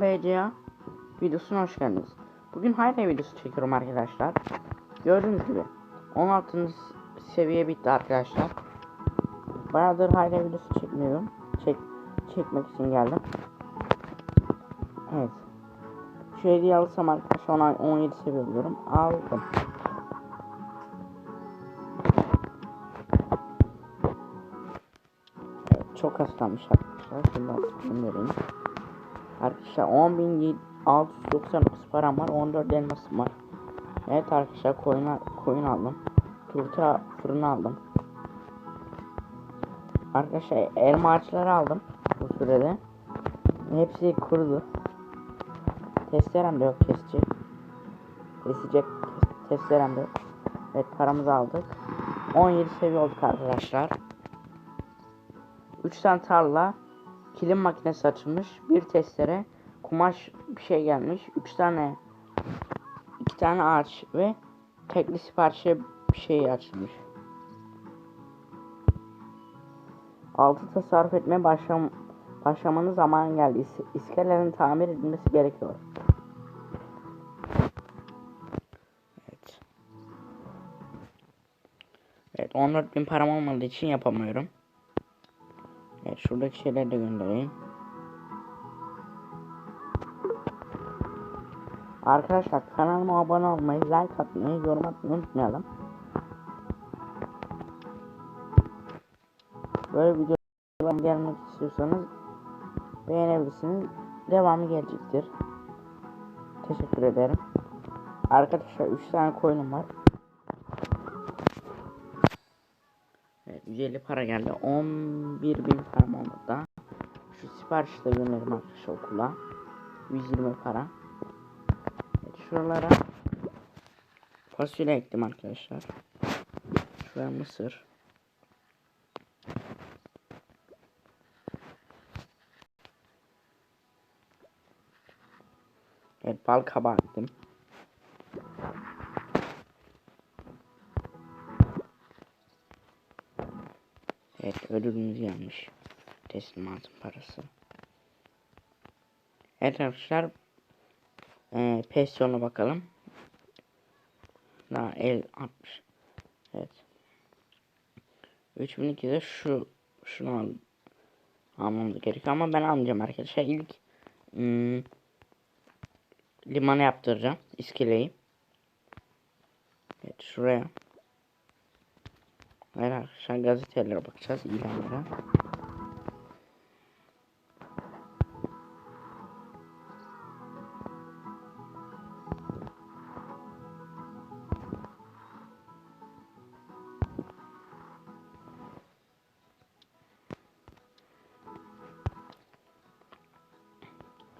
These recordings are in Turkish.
BCA videosuna hoş geldiniz. Bugün Hayre videosu çekiyorum arkadaşlar. Gördüğünüz gibi 16. seviye bitti arkadaşlar. Bayağıdır Hayre videosu çekmiyorum. Çek çekmek için geldim. Evet. Şu hediye alırsam arkadaşlar ona 17 seviye buluyorum. Aldım. Evet, çok hastamış arkadaşlar. Atışını vereyim. Arkadaşlar 10.699 param var. 14 elmasım var. Evet arkadaşlar koyun, koyun aldım. Turta fırını aldım. Arkadaşlar elma ağaçları aldım bu sürede. Hepsi kurudu. Testerem de yok kesici. Kesecek testerem de yok. Evet paramızı aldık. 17 seviye olduk arkadaşlar. 3 tane tarla, kilim makinesi açılmış, bir testere, kumaş bir şey gelmiş, 3 tane 2 tane ağaç ve tekli siparişe bir şey açılmış. Altı tasarruf etmeye başlam başlamanın zamanı geldi. İs iskelelerin tamir edilmesi gerekiyor. Evet. Evet 14 bin param olmadığı için yapamıyorum. Şuradaki şeyleri de göndereyim. Arkadaşlar kanalıma abone olmayı, like atmayı, yorum atmayı unutmayalım. Böyle videolar gelmek istiyorsanız beğenebilirsiniz. Devamı gelecektir. Teşekkür ederim. Arkadaşlar 3 tane coin'im var. 150 para geldi. 11 bin param olmadı daha. Şu siparişi de gönderim arkadaşlar okula. 120 para. Evet şuralara fasulye ektim arkadaşlar. Şuraya mısır. Evet bal kabağı ektim. Evet ödülümüz gelmiş. Teslimatın parası. Evet arkadaşlar. Ee, PES'yona bakalım. Daha el atmış. Evet. 3002'de şu şunu al, almamız gerekiyor ama ben almayacağım arkadaşlar. İlk hmm, limana yaptıracağım iskeleyi. Evet şuraya. Hayır arkadaşlar gazetelere bakacağız ilanlara.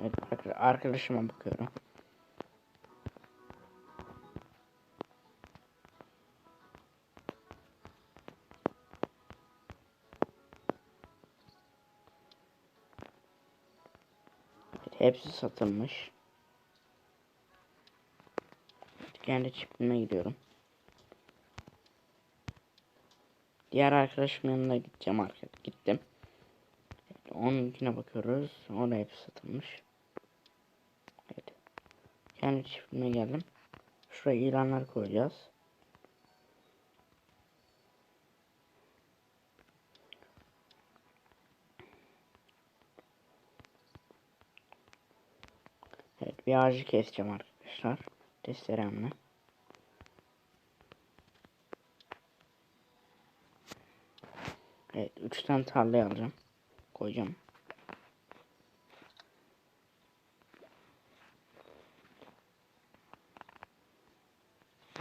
Evet arkadaşıma bakıyorum. Hepsi satılmış. Kendi çiftliğime gidiyorum. Diğer arkadaşımın yanına gideceğim arkadaşlar. Gittim. Evet, onunkine bakıyoruz. O da hepsi satılmış. Evet. Kendi çiftliğime geldim. Şuraya ilanlar koyacağız. Evet bir ağacı keseceğim arkadaşlar. Testeremle. Evet 3 tane tarlayı alacağım. Koyacağım.